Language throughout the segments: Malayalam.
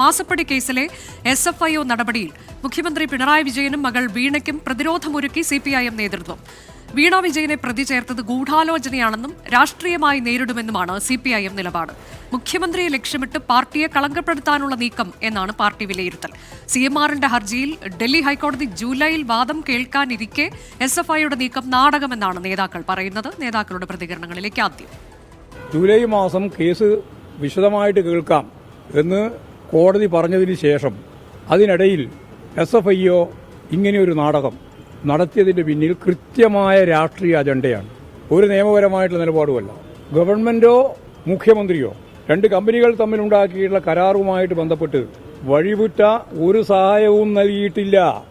മാസപ്പടി കേസിലെ എസ് എഫ് ഐ ഒ നടപടിയിൽ മുഖ്യമന്ത്രി പിണറായി വിജയനും മകൾ വീണയ്ക്കും പ്രതിരോധമൊരുക്കി സി പി ഐ എം നേതൃത്വം. വീണ വിജയനെ പ്രതി ചേർത്തത് ഗൂഢാലോചനയാണെന്നും രാഷ്ട്രീയമായി നേരിടുമെന്നുമാണ് സി പി ഐ എം നിലപാട്. മുഖ്യമന്ത്രിയെ ലക്ഷ്യമിട്ട് പാർട്ടിയെ കളങ്കപ്പെടുത്താനുള്ള നീക്കം എന്നാണ് പാർട്ടി വിലയിരുത്തൽ. സി എം ആറിന്റെ ഹർജിയിൽ ഡൽഹി ഹൈക്കോടതി ജൂലൈയിൽ വാദം കേൾക്കാനിരിക്കെ എസ് എഫ് ഐയുടെ നീക്കം നാടകമെന്നാണ് നേതാക്കൾ പറയുന്നത്. നേതാക്കളുടെ പ്രതികരണങ്ങളിലേക്ക് ആദ്യം. ജൂലൈ മാസം കേസ് വിശദമായിട്ട് കേൾക്കാം എന്ന് കോടതി പറഞ്ഞതിന് ശേഷം അതിനിടയിൽ എസ് എഫ് ഐ ഒ ഇങ്ങനെയൊരു നാടകം നടത്തിയതിന്റെ പിന്നിൽ കൃത്യമായ രാഷ്ട്രീയ അജണ്ടയാണ്. ഒരു നിയമപരമായിട്ടുള്ള നിലപാടുമല്ല. ഗവൺമെന്റോ മുഖ്യമന്ത്രിയോ രണ്ട് കമ്പനികൾ തമ്മിലുണ്ടാക്കിയിട്ടുള്ള കരാറുമായിട്ട് ബന്ധപ്പെട്ട് വഴിവിട്ട ഒരു സഹായവും നൽകിയിട്ടില്ല.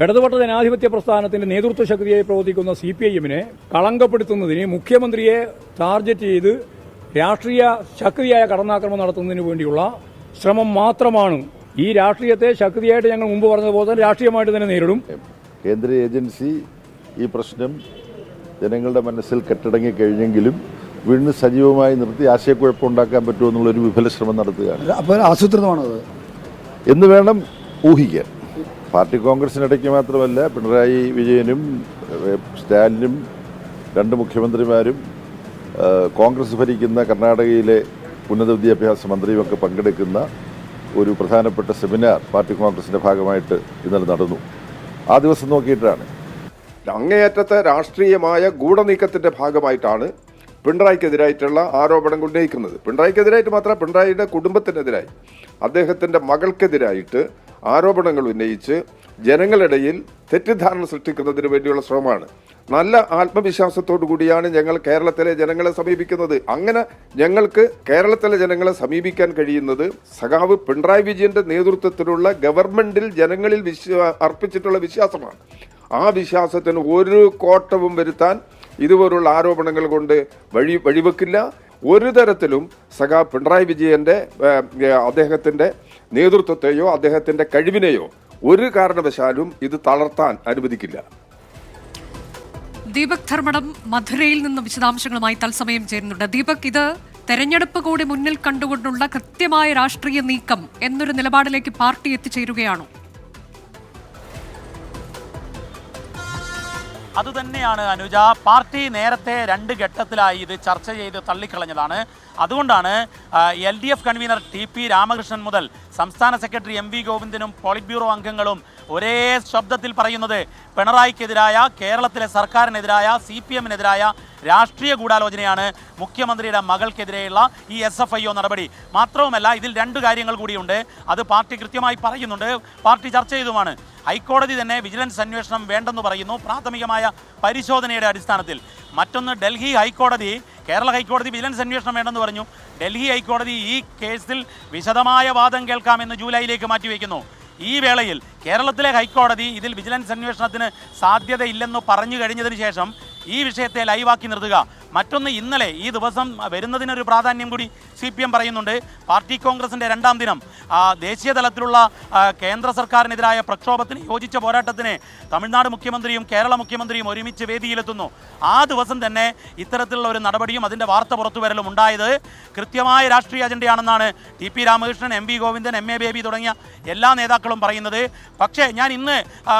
ഇടതുപക്ഷ ജനാധിപത്യ പ്രസ്ഥാനത്തിന്റെ നേതൃത്വ ശക്തിയായി പ്രവർത്തിക്കുന്ന സി പി ഐ എമ്മിനെ കളങ്കപ്പെടുത്തുന്നതിന് മുഖ്യമന്ത്രിയെ ടാർഗറ്റ് ചെയ്ത് രാഷ്ട്രീയ ശക്തിയായ കടന്നാക്രമണം നടത്തുന്നതിന് വേണ്ടിയുള്ള ശ്രമം മാത്രമാണ്. ഈ രാഷ്ട്രീയത്തെ ശക്തിയായിട്ട് ഞങ്ങൾ മുമ്പ് പറഞ്ഞതുപോലെ തന്നെ രാഷ്ട്രീയമായിട്ട് തന്നെ നേരിടും. കേന്ദ്ര ഏജൻസി ഈ പ്രശ്നം ജനങ്ങളുടെ മനസ്സിൽ കെട്ടടങ്ങി കഴിഞ്ഞെങ്കിലും വീണ്ടും സജീവമായി നിർത്തി ആശയക്കുഴപ്പം ഉണ്ടാക്കാൻ പറ്റുമോ എന്നുള്ളൊരു വിഫല ശ്രമം നടത്തുകയാണ്. അപ്പോൾ ആസൂത്രിതമാണത് എന്ന് വേണം ഊഹിക്കാൻ. പാർട്ടി കോൺഗ്രസിനിടയ്ക്ക് മാത്രമല്ല പിണറായി വിജയനും സ്റ്റാലിനും രണ്ട് മുഖ്യമന്ത്രിമാരും കോൺഗ്രസ് ഭരിക്കുന്ന കർണാടകയിലെ ഉന്നത വിദ്യാഭ്യാസ മന്ത്രിയുമൊക്കെ പങ്കെടുക്കുന്ന ഒരു പ്രധാനപ്പെട്ട സെമിനാർ പാർട്ടി കോൺഗ്രസിന്റെ ഭാഗമായിട്ട് ഇന്നലെ നടന്നു. ആ ദിവസം നോക്കിയിട്ടാണ്. അങ്ങേയറ്റത്തെ രാഷ്ട്രീയമായ ഗൂഢനീക്കത്തിന്റെ ഭാഗമായിട്ടാണ് പിണറായിക്കെതിരായിട്ടുള്ള ആരോപണം ഉന്നയിക്കുന്നത്. പിണറായിക്കെതിരായിട്ട് മാത്രം പിണറായിയുടെ കുടുംബത്തിനെതിരായി. അദ്ദേഹത്തിന്റെ മകൾക്കെതിരായിട്ട് ആരോപണങ്ങൾ ഉന്നയിച്ച് ജനങ്ങളിടയിൽ തെറ്റിദ്ധാരണ സൃഷ്ടിക്കുന്നതിന് വേണ്ടിയുള്ള ശ്രമമാണ്. നല്ല ആത്മവിശ്വാസത്തോടു കൂടിയാണ് ഞങ്ങൾ കേരളത്തിലെ ജനങ്ങളെ സമീപിക്കുന്നത്. അങ്ങനെ ഞങ്ങൾക്ക് കേരളത്തിലെ ജനങ്ങളെ സമീപിക്കാൻ കഴിയുന്നത് സഖാവ് പിണറായി വിജയന്റെ നേതൃത്വത്തിലുള്ള ഗവൺമെന്റിൽ ജനങ്ങളിൽ വിശ്വാ അർപ്പിച്ചിട്ടുള്ള വിശ്വാസമാണ്. ആ വിശ്വാസത്തിന് ഒരു കോട്ടവും വരുത്താൻ ഇതുപോലുള്ള ആരോപണങ്ങൾ കൊണ്ട് വഴി വഴിവെക്കില്ല. ഒരു തരത്തിലും സഖാ പിണറായി വിജയന്റെ അദ്ദേഹത്തിന്റെ നേതൃത്വത്തെയോ അദ്ദേഹത്തിന്റെ കഴിവിനെയോ ഒരു കാരണവശാലും ഇത് തളർത്താൻ അനുവദിക്കില്ല. ദീപക് ധർമ്മടം മധുരയിൽ നിന്ന് വിശദാംശങ്ങളുമായി തത്സമയം ചേരുന്നുണ്ട്. ദീപക് ഇത് തെരഞ്ഞെടുപ്പ് കൂടി മുന്നിൽ കണ്ടുകൊണ്ടുള്ള കൃത്യമായ രാഷ്ട്രീയ നീക്കം എന്നൊരു നിലപാടിലേക്ക് പാർട്ടി എത്തിച്ചേരുകയാണോ? അതുതന്നെയാണ് അനുജ പാർട്ടി നേരത്തെ രണ്ട് ഘട്ടത്തിലായി ഇത് ചർച്ച ചെയ്ത് തള്ളിക്കളഞ്ഞതാണ്. അതുകൊണ്ടാണ് L D F convener T P Ramakrishnan മുതൽ സംസ്ഥാന സെക്രട്ടറി എം വി ഗോവിന്ദനും പോളിറ്റ് ബ്യൂറോ അംഗങ്ങളും ഒരേ ശബ്ദത്തിൽ പറയുന്നത് പിണറായിക്കെതിരായ കേരളത്തിലെ സർക്കാരിനെതിരായ സി പി എമ്മിനെതിരായ രാഷ്ട്രീയ ഗൂഢാലോചനയാണ് മുഖ്യമന്ത്രിയുടെ മകൾക്കെതിരെയുള്ള ഈ എസ് എഫ് ഐ ഒ നടപടി. മാത്രവുമല്ല ഇതിൽ രണ്ട് കാര്യങ്ങൾ കൂടിയുണ്ട്. അത് പാർട്ടി കൃത്യമായി പറയുന്നുണ്ട്. പാർട്ടി ചർച്ച ചെയ്തുമാണ്. ഹൈക്കോടതി തന്നെ വിജിലൻസ് അന്വേഷണം വേണ്ടെന്ന് പറയുന്നു. പ്രാഥമികമായ പരിശോധനയുടെ അടിസ്ഥാനത്തിൽ മറ്റൊന്ന് ഡൽഹി ഹൈക്കോടതി കേരള ഹൈക്കോടതി വിജിലൻസ് അന്വേഷണം വേണ്ടെന്ന് പറഞ്ഞു. ഡൽഹി ഹൈക്കോടതി ഈ കേസിൽ വിശദമായ വാദം കേൾക്കാമെന്ന് ജൂലൈയിലേക്ക് മാറ്റിവെക്കുന്നു. ഈ വേളയിൽ കേരളത്തിലെ ഹൈക്കോടതി ഇതിൽ വിജിലൻസ് അന്വേഷണത്തിന് സാധ്യതയില്ലെന്ന് പറഞ്ഞു കഴിഞ്ഞതിന് ശേഷം ഈ വിഷയത്തെ ലൈവാക്കി നിർത്തുക. മറ്റൊന്ന് ഇന്നലെ ഈ ദിവസം വരുന്നതിനൊരു പ്രാധാന്യം കൂടി സി പി എം പറയുന്നുണ്ട്. പാർട്ടി കോൺഗ്രസിന്റെ രണ്ടാം ദിനം. ദേശീയ തലത്തിലുള്ള കേന്ദ്ര സർക്കാരിനെതിരായ പ്രക്ഷോഭത്തിന് യോജിച്ച പോരാട്ടത്തിന് തമിഴ്നാട് മുഖ്യമന്ത്രിയും കേരള മുഖ്യമന്ത്രിയും ഒരുമിച്ച് വേദിയിലെത്തുന്നു. ആ ദിവസം തന്നെ ഇത്തരത്തിലുള്ള ഒരു നടപടിയും അതിന്റെ വാർത്ത പുറത്തു വരലും ഉണ്ടായത് കൃത്യമായ രാഷ്ട്രീയ അജണ്ടയാണെന്നാണ് T P Ramakrishnan M V Govindan M A Baby തുടങ്ങിയ എല്ലാ നേതാക്കളും പറയുന്നത്. പക്ഷേ ഞാൻ ഇന്ന്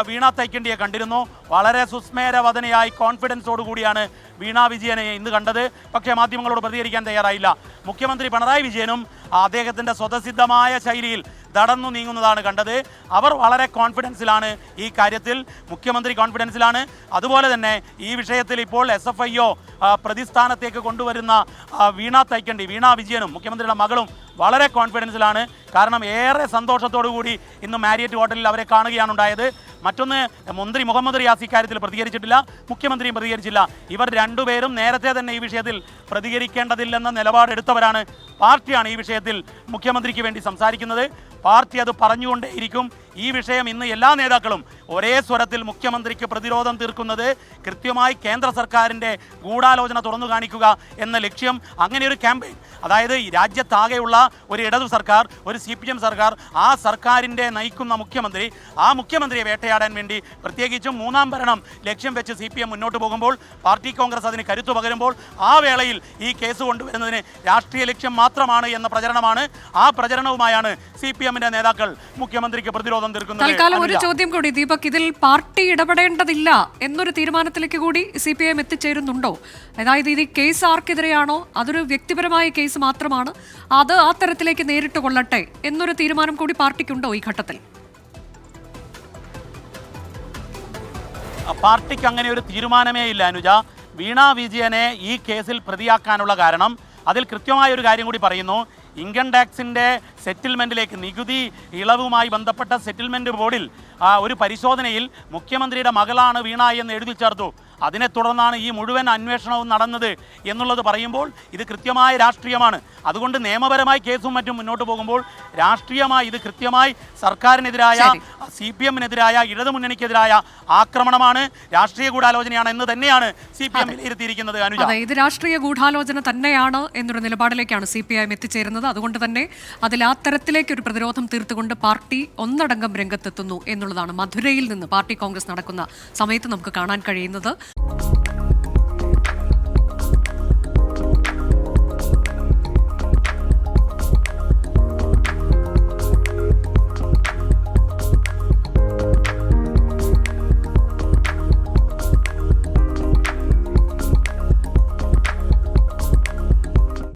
വീണ തൈക്കണ്ടിയെ കണ്ടിരുന്നു. വളരെ സുസ്മേരവദനയായി കോൺഫിഡൻസോട് കൂടിയാണ് വീണ വിജയനെ ഇന്ന് കണ്ടത്. പക്ഷേ മാധ്യമങ്ങളോട് പ്രതികരിക്കാൻ തയ്യാറായില്ല. മുഖ്യമന്ത്രി പിണറായി വിജയനും അദ്ദേഹത്തിന്റെ സ്വതസിദ്ധമായ ശൈലിയിൽ നടന്നു നീങ്ങുന്നതാണ് കണ്ടത്. അവർ വളരെ കോൺഫിഡൻസിലാണ് ഈ കാര്യത്തിൽ മുഖ്യമന്ത്രി കോൺഫിഡൻസിലാണ്. അതുപോലെ തന്നെ ഈ വിഷയത്തിൽ ഇപ്പോൾ എസ് എഫ് ഐ ഒ പ്രതിസ്ഥാനത്തേക്ക് കൊണ്ടുവരുന്ന വീണ തൈക്കണ്ടി വീണ വിജയനും മുഖ്യമന്ത്രിയുടെ മകളും വളരെ കോൺഫിഡൻസിലാണ്. കാരണം ഏറെ സന്തോഷത്തോടു കൂടി ഇന്ന് മാരിയറ്റ് ഹോട്ടലിൽ അവരെ കാണുകയാണ് ഉണ്ടായത്. മറ്റൊന്ന് മന്ത്രി മുഹമ്മദ് റിയാസ് ഇക്കാര്യത്തിൽ പ്രതികരിച്ചിട്ടില്ല മുഖ്യമന്ത്രിയും പ്രതികരിച്ചില്ല. ഇവർ രണ്ടുപേരും നേരത്തെ തന്നെ ഈ വിഷയത്തിൽ പ്രതികരിക്കേണ്ടതില്ലെന്ന നിലപാടെടുത്തവരാണ് പാർട്ടിയാണ് ഈ വിഷയത്തിൽ മുഖ്യമന്ത്രിക്ക് വേണ്ടി സംസാരിക്കുന്നത്. പാർട്ടി അത് പറഞ്ഞുകൊണ്ടേയിരിക്കും. ഈ വിഷയം ഇന്ന് എല്ലാ നേതാക്കളും ഒരേ സ്വരത്തിൽ മുഖ്യമന്ത്രിക്ക് പ്രതിരോധം തീർക്കുന്നത് കൃത്യമായി കേന്ദ്ര സർക്കാരിന്റെ ഗൂഢാലോചന തുറന്നു കാണിക്കുക എന്ന ലക്ഷ്യം അങ്ങനെ ഒരു ക്യാമ്പയിൻ. അതായത് രാജ്യത്താകെയുള്ള ഒരു ഇടതു സർക്കാർ ഒരു സി പി എം സർക്കാർ ആ സർക്കാരിന്റെ നയിക്കുന്ന മുഖ്യമന്ത്രി ആ മുഖ്യമന്ത്രിയെ വേട്ടയാടാൻ വേണ്ടി പ്രത്യേകിച്ചും മൂന്നാം ഭരണം ലക്ഷ്യം വെച്ച് സി പി എം മുന്നോട്ട് പോകുമ്പോൾ പാർട്ടി കോൺഗ്രസ് അതിന് കരുത്തു പകരുമ്പോൾ ആ വേളയിൽ ഈ കേസ് കൊണ്ടുവരുന്നതിന് രാഷ്ട്രീയ ലക്ഷ്യം മാത്രമാണ് എന്ന പ്രചരണമാണ് ആ പ്രചരണവുമായാണ് സി പി എമ്മിന്റെ നേതാക്കൾ മുഖ്യമന്ത്രിക്ക് പ്രതിരോധം തീർക്കുന്നത്. ഒരു ചോദ്യം കൂടി ദീപക് ഇതിൽ പാർട്ടി ഇടപെടേണ്ടതില്ല എന്നൊരു തീരുമാനത്തിലേക്ക് കൂടി സി പി ഐ എത്തിച്ചേരുന്നുണ്ടോ? അതായത് ഇത് കേസ് ആർക്കെതിരെയാണോ? അതൊരു വ്യക്തിപരമായ കേസ് മാത്രമാണ്. അത് ആ തരത്തിലേക്ക് നേരിട്ട് കൊള്ളട്ടെ എന്നൊരു തീരുമാനം കൂടി പാർട്ടിക്കുണ്ടോ ഈ ഘട്ടത്തിൽ? പാർട്ടിക്ക് അങ്ങനെ ഒരു തീരുമാനമേ ഇല്ല അനുജ. വീണ വിജയനെ ഈ കേസിൽ പ്രതിയാക്കാനുള്ള കാരണം അതിൽ കൃത്യമായ ഒരു കാര്യം കൂടി പറയുന്നു. ഇൻകം ടാക്സിന്റെ സെറ്റിൽമെന്റിലേക്ക് നികുതി ഇളവുമായി ബന്ധപ്പെട്ട സെറ്റിൽമെന്റ് ബോർഡിൽ ഒരു പരിശോധനയിൽ മുഖ്യമന്ത്രിയുടെ മകളാണ് വീണ എന്ന് എഴുതി ചേർത്തു അതിനെ തുടർന്നാണ് ഈ മുഴുവൻ അന്വേഷണവും നടന്നത് എന്നുള്ളത് പറയുമ്പോൾ ഇത് കൃത്യമായ രാഷ്ട്രീയമാണ്. അതുകൊണ്ട് നിയമപരമായി കേസും മറ്റും മുന്നോട്ട് പോകുമ്പോൾ രാഷ്ട്രീയമായി ഇത് കൃത്യമായി സർക്കാരിനെതിരായ. സി പി എമ്മിനെതിരായ ഇടതുമുന്നണിക്കെതിരായ ആക്രമണമാണ് രാഷ്ട്രീയ ഗൂഢാലോചനയാണ് എന്ന് തന്നെയാണ് സി പി എം വിലയിരുത്തിയിരിക്കുന്നത് അനുജ. ഇത് രാഷ്ട്രീയ ഗൂഢാലോചന തന്നെയാണ് എന്നൊരു നിലപാടിലേക്കാണ് സി പി ഐ എം എത്തിച്ചേരുന്നത്. അതുകൊണ്ട് തന്നെ അതിൽ ആ തരത്തിലേക്ക് ഒരു പ്രതിരോധം തീർത്തുകൊണ്ട് പാർട്ടി ഒന്നടങ്കം രംഗത്തെത്തുന്നു എന്നുള്ളതാണ് മധുരയിൽ നിന്ന് പാർട്ടി കോൺഗ്രസ് നടക്കുന്ന സമയത്ത് നമുക്ക് കാണാൻ കഴിയുന്നത്. you